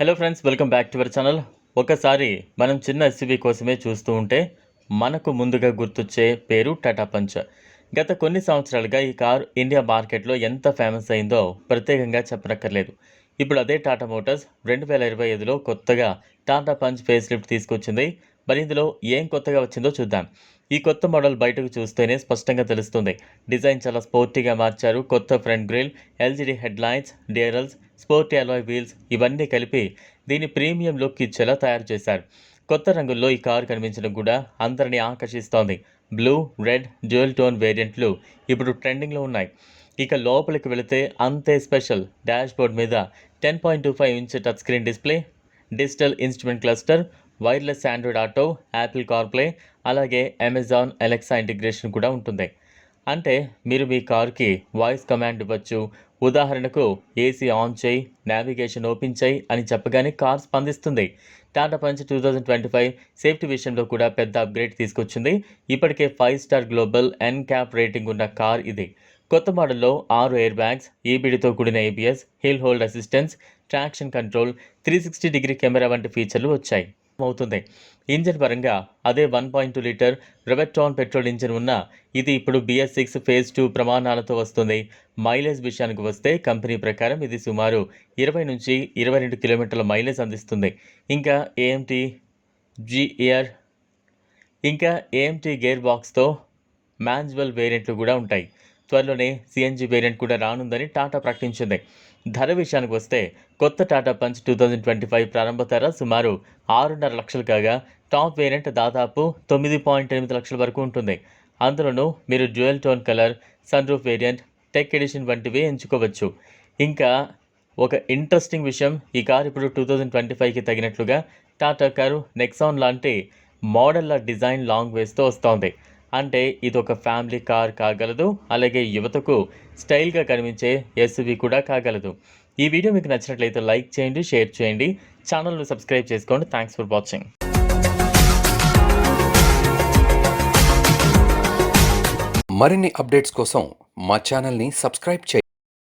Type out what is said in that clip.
Hello friends welcome back to our channel ఒకసారి మనం చిన్న ఎస్యూవీ కోసమే చూస్తూ ఉంటే మనకు ముందుగా గుర్తొచ్చే పేరు టాటా పంచ్ గత కొన్ని సంవత్సరాలుగా ఈ కార్ ఇండియా మార్కెట్లో ఎంత ఫేమస్ అయిందో ప్రత్యేకంగా చెప్పనక్కర్లేదు. ఇప్పుడు అదే టాటా మోటార్స్ రెండు వేల ఇరవై ఐదులో కొత్తగా టాటా పంచ్ ఫేస్ లిఫ్ట్ తీసుకొచ్చింది. మరి ఇందులో ఏం కొత్తగా వచ్చిందో చూద్దాం. ఈ కొత్త మోడల్ బయటకు చూస్తేనే స్పష్టంగా తెలుస్తుంది. డిజైన్ చాలా స్పోర్టీగా మార్చారు. కొత్త front grille LED head lights DRLs sport alloy wheels ఇవన్నీ కలిపి దీని ప్రీమియం లుక్ ఇచ్చేలా తయారు చేశారు. కొత్త రంగుల్లో ఈ కారు కనిపించడం కూడా అందరినీ ఆకర్షిస్తోంది. బ్లూ రెడ్ డ్యూయల్ టోన్ వేరియంట్లు ఇప్పుడు ట్రెండింగ్లో ఉన్నాయి. ఇక లోపలికి వెళితే అంతే స్పెషల్ డాష్ బోర్డ్ మీద ten point two five inch touch screen display digital instrument cluster wireless Android Auto Apple CarPlay అలాగే అమెజాన్ ఎలెక్సా ఇంటిగ్రేషన్ కూడా ఉంటుంది. అంటే మీరు మీ కార్కి వాయిస్ కమాండ్ ఇవ్వచ్చు ఉదాహరణకు ఏసీ ఆన్ చేయి నావిగేషన్ ఓపెన్ చేయి అని చెప్పగానే కార్ స్పందిస్తుంది. Tata Punch two thousand twenty five safety విషయంలో కూడా పెద్ద అప్గ్రేడ్ తీసుకొచ్చింది. ఇప్పటికే five star global NCAP rating ఉన్న కార్ ఇది. కొత్త మోడల్లో ఆరు ఎయిర్ బ్యాగ్స్ ఈబిడితో కూడిన ABS hill hold assistance traction control three sixty degree camera వంటి ఫీచర్లు వచ్చాయి. అవుతుంది. ఇంజిన్ పరంగా అదే one point two litre Revotron petrol engine ఉన్న ఇది ఇప్పుడు బిఎస్ సిక్స్ ఫేజ్ టూ ప్రమాణాలతో వస్తుంది. మైలేజ్ విషయానికి వస్తే కంపెనీ ప్రకారం ఇది సుమారు ఇరవై నుంచి ఇరవై రెండు కిలోమీటర్ల మైలేజ్ అందిస్తుంది. ఇంకా ఏఎంటీ జిఏఆర్ ఇంకా ఏఎంటీ గేర్ బాక్స్తో మాన్యువల్ వేరియంట్లు కూడా ఉంటాయి. త్వరలోనే సిఎన్జి వేరియంట్ కూడా రానుందని టాటా ప్రకటించింది. ధర విషయానికి వస్తే కొత్త Tata Punch two thousand twenty five ప్రారంభ ధర సుమారు ఆరున్నర లక్షలు కాగా టాప్ వేరియంట్ దాదాపు తొమ్మిది పాయింట్ ఎనిమిది లక్షల వరకు ఉంటుంది. అందులోనూ మీరు dual tone colour sunroof variant tech edition వంటివి ఎంచుకోవచ్చు. ఇంకా ఒక ఇంట్రెస్టింగ్ విషయం ఈ కారు ఇప్పుడు టూ థౌజండ్ ట్వంటీ ఫైవ్కి తగినట్లుగా టాటా కారు నెక్సాన్ లాంటి మోడళ్ళ డిజైన్ లాంగ్ వేస్తో వస్తోంది. అంటే ఇది ఒక ఫ్యామిలీ కార్ కాగలదు అలాగే యువతకు స్టైల్గా కనిపించే ఎస్యూవీ కూడా కాగలదు. ఈ వీడియో మీకు నచ్చినట్లయితే లైక్ చేయండి షేర్ చేయండి ఛానల్ను సబ్స్క్రైబ్ చేసుకోండి. థ్యాంక్స్ ఫర్ వాచింగ్ మరిన్ని అప్డేట్స్ కోసం మా ఛానల్ని సబ్స్క్రైబ్ చేయండి.